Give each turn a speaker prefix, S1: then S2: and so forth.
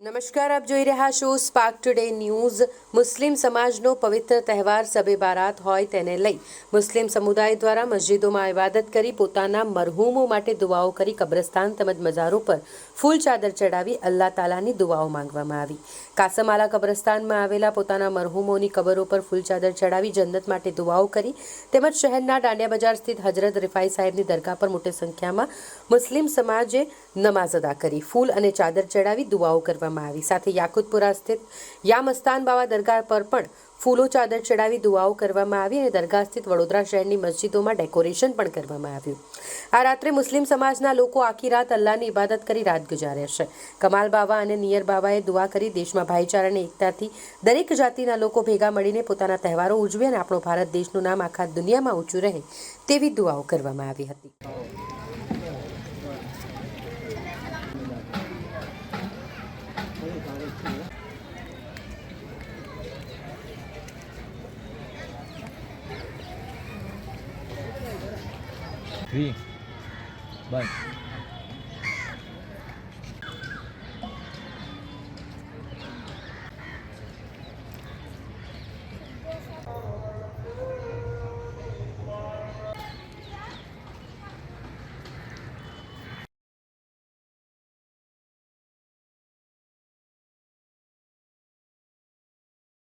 S1: નમસ્કાર, આપ જોઈ રહ્યા છો સ્પાર્ક ટુડે ન્યૂઝ મુસ્લિમ સમાજનો પવિત્ર તહેવાર સબે બારાત હોય તેને લઈ મુસ્લિમ સમુદાય દ્વારા મસ્જિદોમાં ઇબાદત કરી પોતાના મરહૂમો માટે દુઆઓ કરી કબ્રસ્તાન તેમજ મજારો પર ફૂલ ચાદર ચડાવી અલ્લાહ તાલાની દુઆઓ માંગવામાં આવી. કાસમાલા કબ્રસ્તાનમાં આવેલા પોતાના મરહૂમોની કબરો પર ફૂલ ચાદર ચડાવી જન્નત માટે દુઆઓ કરી તેમજ શહેરના દાંડિયા બજાર સ્થિત હજરત રિફાઈ સાહેબની દરગાહ પર મોટી સંખ્યામાં મુસ્લિમ સમાજે નમાઝ અદા કરી. ફૂલ અને ચાદર ચડાવી દુઆઓ કરવામાં આવી. સાથે યાકુતપુરા સ્થિત યામસ્તાન બાવા દરગાહ પર પણ ફૂલો ચાદર ચડાવી દુઆઓ કરવામાં આવી અને દરગાહ સ્થિત વડોદરા શહેરની મસ્જિદોમાં ડેકોરેશન પણ કરવામાં આવ્યું. આ રાત્રે મુસ્લિમ સમાજના લોકો આખી રાત અલ્લાહની ઇબાદત કરી રાત ગુજારે છે. કમાલ બાવા અને નિયર બાવાએ દુઆ કરી દેશમાં ભાઈચારાની એકતાથી દરેક જાતિના લોકો ભેગા મળીને પોતાના તહેવારો ઉજવે અને આપણો ભારત દેશનું નામ આખા દુનિયામાં ઊંચું રહે તેવી દુઆઓ કરવામાં આવી હતી.
S2: 三，二。